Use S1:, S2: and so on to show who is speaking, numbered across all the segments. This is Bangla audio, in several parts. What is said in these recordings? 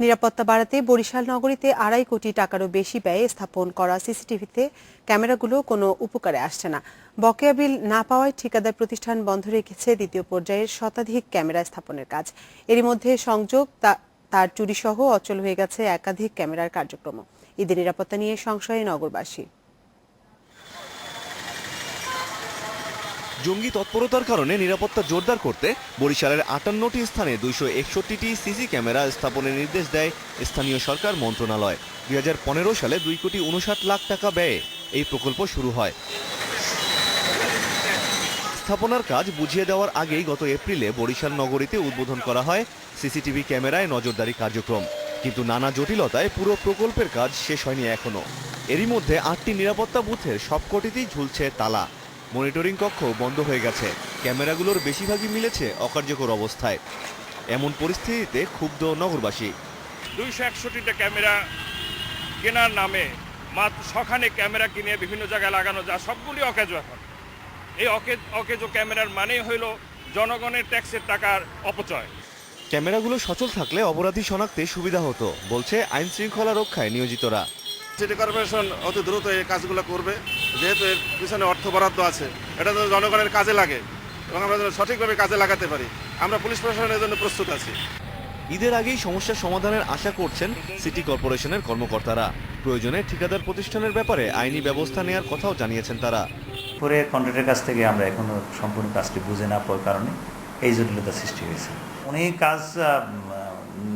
S1: নিরাপত্তা বাড়াতে বরিশাল নগরীতে আড়াই কোটি টাকারও বেশি ব্যয়ে স্থাপন করা সিসিটিভিতে ক্যামেরাগুলো কোনো উপকারে আসছে না। বকেয়া বিল না পাওয়ায় ঠিকাদার প্রতিষ্ঠান বন্ধ রেখেছে দ্বিতীয় পর্যায়ের শতাধিক ক্যামেরা স্থাপনের কাজ। এরই মধ্যে সংযোগ তার চুরিসহ অচল হয়ে গেছে একাধিক ক্যামেরার কার্যক্রম ঈদের নিরাপত্তা নিয়ে সংশয়ে নগরবাসী।
S2: জঙ্গি তৎপরতার কারণে নিরাপত্তা জোরদার করতে বরিশালের আটান্নটি স্থানে দুইশো একষট্টিটি সিসি ক্যামেরা স্থাপনের নির্দেশ দেয় স্থানীয় সরকার মন্ত্রণালয়। দুই হাজার পনেরো সালে দুই কোটি উনষাট লাখ টাকা ব্যয়ে এই প্রকল্প শুরু হয়। স্থাপনার কাজ বুঝিয়ে দেওয়ার আগেই গত এপ্রিলে বরিশাল নগরীতে উদ্বোধন করা হয় সিসিটিভি ক্যামেরায় নজরদারি কার্যক্রম। কিন্তু নানা জটিলতায় পুরো প্রকল্পের কাজ শেষ হয়নি এখনও। এরই মধ্যে আটটি নিরাপত্তা বুথের সবকটিতেই ঝুলছে তালা। মনিটরিং কক্ষ বন্ধ হয়ে গেছে। ক্যামেরাগুলোর বেশিরভাগই মিলেছে অকার্যকর অবস্থায়। এমন পরিস্থিতিতে ক্ষুব্ধ নগরবাসী।
S3: দুইশো একষট্টিটা ক্যামেরা কেনার নামে মাত্র ছখানে ক্যামেরা কিনে বিভিন্ন জায়গায় লাগানো যা সবগুলি অকেজো এখন। এই অকে অকেজো ক্যামেরার মানেই হইল জনগণের ট্যাক্সের টাকার অপচয়।
S2: ক্যামেরাগুলো সচল থাকলে অপরাধী শনাক্তে সুবিধা হতো বলছে আইন শৃঙ্খলা রক্ষায় নিয়োজিতরা।
S4: সিটি কর্পোরেশন অতি দ্রুত এই কাজগুলো করবে। যেহেতু এর পিছনে অর্থ বরাদ্দ আছে এটা তো জনগণের কাজে লাগে এবং আমরা যেন সঠিকভাবে কাজে লাগাতে পারি। আমরা পুলিশ প্রশাসনের জন্য প্রস্তুত আছি।
S2: ঈদের আগেই সমস্যার সমাধানের আশা করছেন সিটি কর্পোরেশনের কর্মকর্তারা। প্রয়োজনে ঠিকাদার প্রতিষ্ঠানের ব্যাপারে আইনি ব্যবস্থা নেওয়ার কথাও জানিয়েছেন তারা।
S5: পরে কন্ট্রাক্টের কাছ থেকে আমরা এখনও সম্পূর্ণ কাজটি বুঝে না পাওয়ার কারণে এই জটিলতা সৃষ্টি হয়েছে। উনি কাজ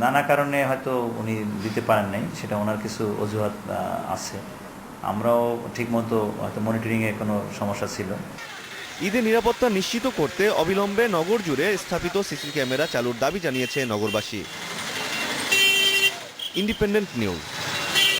S5: নানা কারণে হয়তো উনি দিতে পারেন নাই সেটা ওনার কিছু অজুহাত আছে। আমরাও ঠিকমতো হয়তো মনিটরিংয়ে কোনো সমস্যা ছিল।
S2: ঈদের নিরাপত্তা নিশ্চিত করতে অবিলম্বে নগর জুড়ে স্থাপিত সিসি ক্যামেরা চালুর দাবি জানিয়েছে নগরবাসী। Independent news